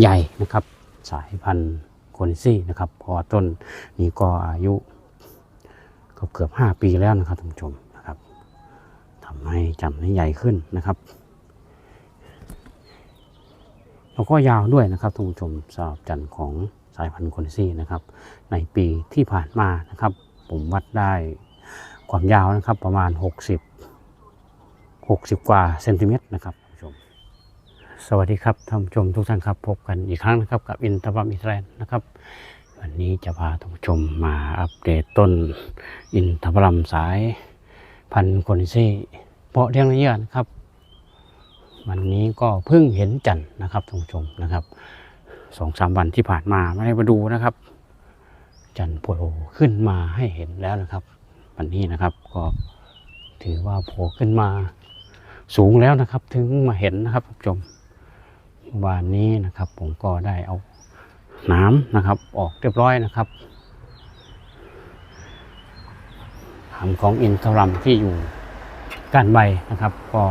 ใหญ่นะครับ สายพันธุ์โคนิซี่นะครับ พอต้นนี้ก็อายุก็เกือบ 5 ปีแล้วนะครับท่านผู้ชมนะครับทำให้จำได้ใหญ่ขึ้นนะครับแล้วก็ยาวด้วยนะครับท่านผู้ชมสำหรับจันทร์ของสายพันธุ์โคนิซี่นะครับ ในปีที่ผ่านมานะครับ ผมวัดได้ความยาวนะครับประมาณ 60 60 กว่าเซนติเมตรนะครับ สวัสดีครับท่านผู้ชมทุกท่านครับพบกันอีกครั้งนะครับกับอินทรัมอิสราเอลนะครับ วันนี้จะพาท่านผู้ชมมาอัปเดตต้นอินทรัมสายพันธุ์โคนิซี่เพาะเลี้ยงระยะนะครับ วันนี้ก็เพิ่งเห็นจันทร์นะครับท่านผู้ชมนะครับสองสามวันที่ผ่านมาไม่ได้มาดูนะครับ จันทร์โผล่ขึ้นมาให้เห็นแล้วนะครับ วันนี้นะครับก็ถือว่าโผล่ขึ้นมาสูงแล้วนะครับ ถึงมาเห็นนะครับท่านผู้ชม วันนี้นะครับ ผมก็ได้เอาน้ำนะครับ ออกเรียบร้อยนะครับหางของอินทรัมที่อยู่ก้านใบนะครับ ก็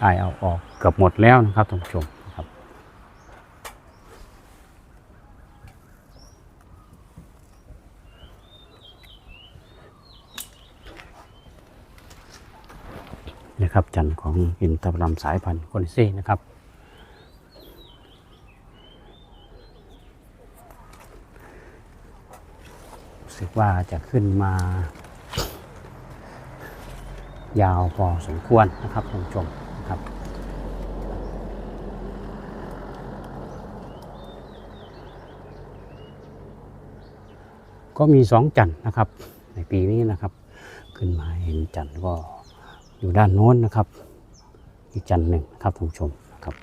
ได้เอาออกเกือบหมดแล้วนะครับท่านผู้ชมนะครับ นะครับจันทร์ของอินทรัมสายพันธุ์โคนิซี่นะครับ สึกว่าจะขึ้นมา ยาวพอสมควรนะครับท่านผู้ชมนะครับก็มีสองจันทร์นะครับ ในปีนี้นะครับ ขึ้นมาเห็นจันทร์ก็อยู่ด้านโน้นนะครับ อีกจันทร์หนึ่งนะครับท่านผู้ชมนะครับ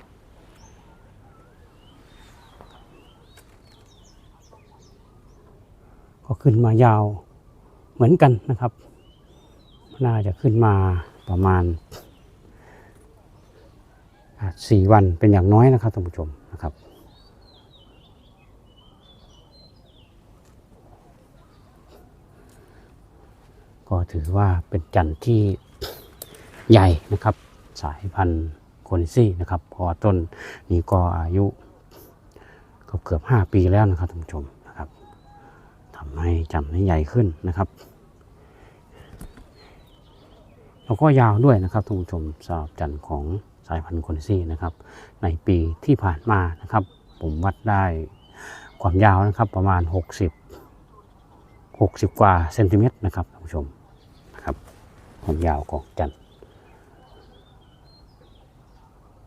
ก็ ขึ้นมายาวเหมือนกันนะครับ น่าจะขึ้นมาประมาณสี่วันเป็นอย่างน้อยนะครับท่านผู้ชมนะครับ ก็ถือว่าเป็นจันทร์ที่ใหญ่นะครับ สายพันธุ์โคนิซี่นะครับเพราะต้นนี้ก็อายุเก็เกือบ5ปีแล้วนะครับท่านผู้ชม ให้จำได้ใหญ่ขึ้นนะครับแล้วก็ยาวด้วยนะครับท่านผู้ชมสำหรับจันทร์ของสายพันธุ์คนซี่นะครับ ในปีที่ผ่านมานะครับ ผมวัดได้ความยาวนะครับประมาณ 60 60 กว่าเซนติเมตรนะครับท่านผู้ชมนะครับความยาวของจันทร์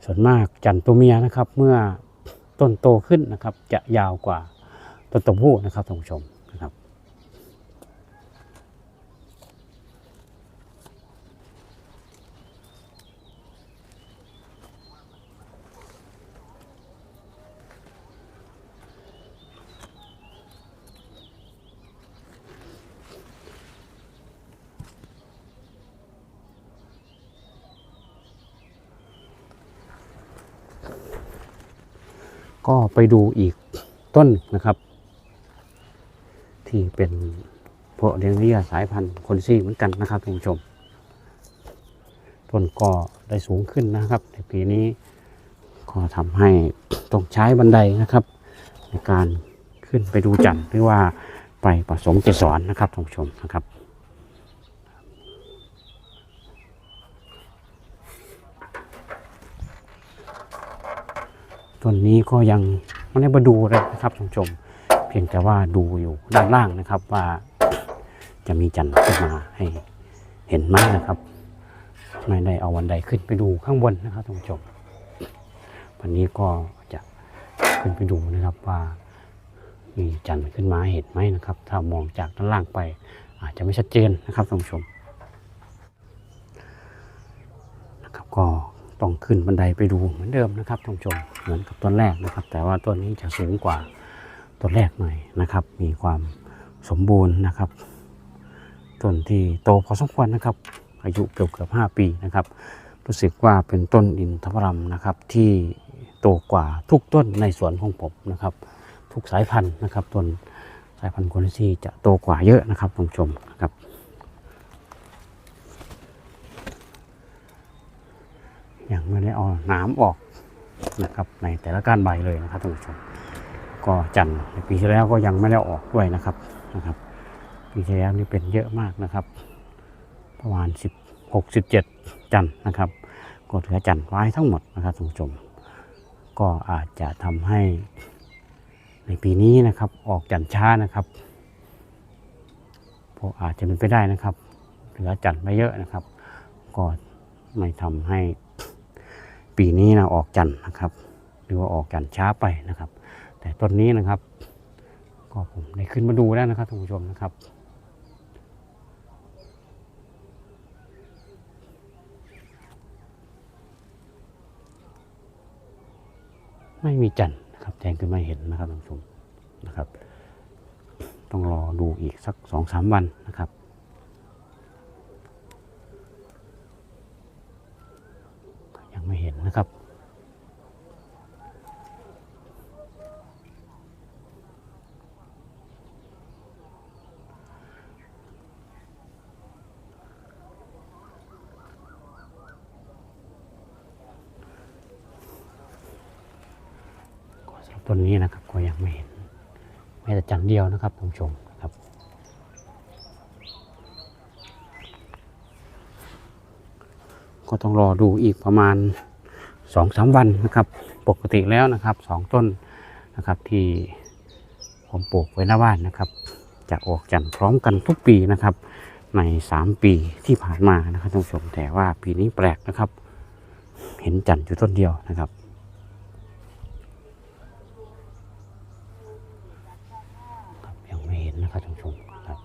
ส่วนมากจันทร์ตัวเมียนะครับเมื่อต้นโตขึ้นนะครับจะยาวกว่าต้นตัวผู้นะครับท่านผู้ชม นะครับ ก็ไปดูอีกต้นนะครับ ที่เป็นเพาะเลี้ยงเรียสายพันธุ์คนซี่เหมือนกันนะครับท่านผู้ชม ต้นก็ได้สูงขึ้นนะครับ ในปีนี้ก็ทำให้ต้องใช้บันไดนะครับ ในการขึ้นไปดูจันทร์หรือว่าไปผสมเกสรนะครับท่านผู้ชมนะครับต้นนี้ก็ยังไม่ได้มาดูเลยนะครับท่านผู้ชม เพียงแต่ว่าดูอยู่ด้านล่างนะครับว่าจะมีจันทร์ขึ้นมาให้เห็นไหมนะครับ ไม่ได้เอาวันใดขึ้นไปดูข้างบนนะครับท่านผู้ชมวันนี้ก็จะขึ้นไปดูนะครับว่ามีจันทร์ขึ้นมาเห็นไหมนะครับ ถ้ามองจากด้านล่างไป อาจจะไม่ชัดเจนนะครับท่านผู้ชมนะครับก็ต้องขึ้นบันไดไปดูเหมือนเดิมนะครับท่านผู้ชมเหมือนกับต้นแรกนะครับ แต่ว่าต้นนี้จะสูงกว่า ต้นแรกหน่อยนะครับ มีความสมบูรณ์นะครับต้นที่โตพอสมควรนะครับ อายุเกือบเกือบห้าปีนะครับ รู้สึกว่าเป็นต้นอินทผลัมนะครับ ที่โตกว่าทุกต้นในสวนของผมนะครับ ทุกสายพันธุ์นะครับต้นสายพันธุ์โคนิซี่จะโตกว่าเยอะนะครับท่านผู้ชมนะครับยังไม่ได้เอาน้ำออกนะครับในแต่ละก้านใบเลยนะครับท่านผู้ชม ก็จันทร์ในปีที่แล้วก็ยังไม่ได้ออกด้วยนะครับนะครับ ปีที่แล้วนี่เป็นเยอะมากนะครับ ประมาณ 16 17 จันทร์นะครับก็เหลือจันทร์ไว้ทั้งหมดนะครับท่านผู้ชม ก็อาจจะทำให้ในปีนี้นะครับออกจันทร์ช้านะครับเพราะอาจจะเป็นไปได้นะครับเหลือจันทร์ไม่เยอะนะครับ ก็ไม่ทำให้ปีนี้นะออกจันทร์นะครับ หรือว่าออกจันทร์ช้าไปนะครับ แต่ต้นนี้นะครับ ก็ผมได้ขึ้นมาดูแล้วนะครับท่านผู้ชมนะครับไม่มีจันทร์นะครับแทงขึ้นมาเห็นนะครับท่านผู้ชมนะครับ ต้องรอดูอีกสักสองสามวันนะครับ ยังไม่เห็นนะครับ ก็สำหรับ ต้นนี้นะครับก็ยังไม่เห็นแม้แต่จันทร์เดียวนะครับท่านผู้ชมครับก็ต้องรอดูอีกประมาณสองสามวันนะครับ ปกติแล้วนะครับสองต้นนะครับที่ผมปลูกไว้หน้าบ้านนะครับ จะออกจันทร์พร้อมกันทุกปีนะครับ ในสามปีที่ผ่านมานะครับท่านผู้ชมแต่ว่าปีนี้แปลกนะครับ เห็นจันทร์อยู่ต้นเดียวนะครับยังไม่เห็นนะครับท่านผู้ชมครับ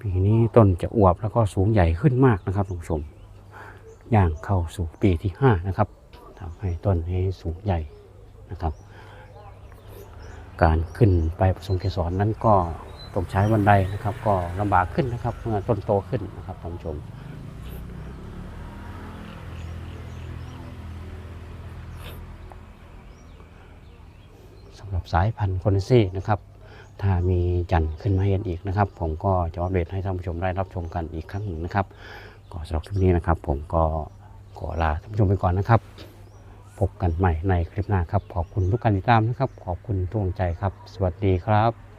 ปีนี้ต้นจะอวบแล้วก็สูงใหญ่ขึ้นมากนะครับท่านผู้ชมย่างเข้าสู่ปีที่ห้านะครับทำให้ต้นให้สูงใหญ่นะครับ การขึ้นไปผสมเกสรนั้นก็ต้องใช้บันไดนะครับ ก็ลำบากขึ้นนะครับเมื่อต้นโตขึ้นนะครับท่านผู้ชมสำหรับสายพันธุ์คเนซี่นะครับ ถ้ามีจันทร์ขึ้นมาเห็นอีกนะครับ ผมก็จะอัปเดตให้ท่านผู้ชมได้รับชมกันอีกครั้งหนึ่งนะครับก็สำหรับคลิปนี้นะครับ ผมก็ขอลาท่านผู้ชมไปก่อนนะครับ พบกันใหม่ในคลิปหน้าครับ ขอบคุณทุกการติดตามนะครับ ขอบคุณทุกกำลังใจครับ สวัสดีครับ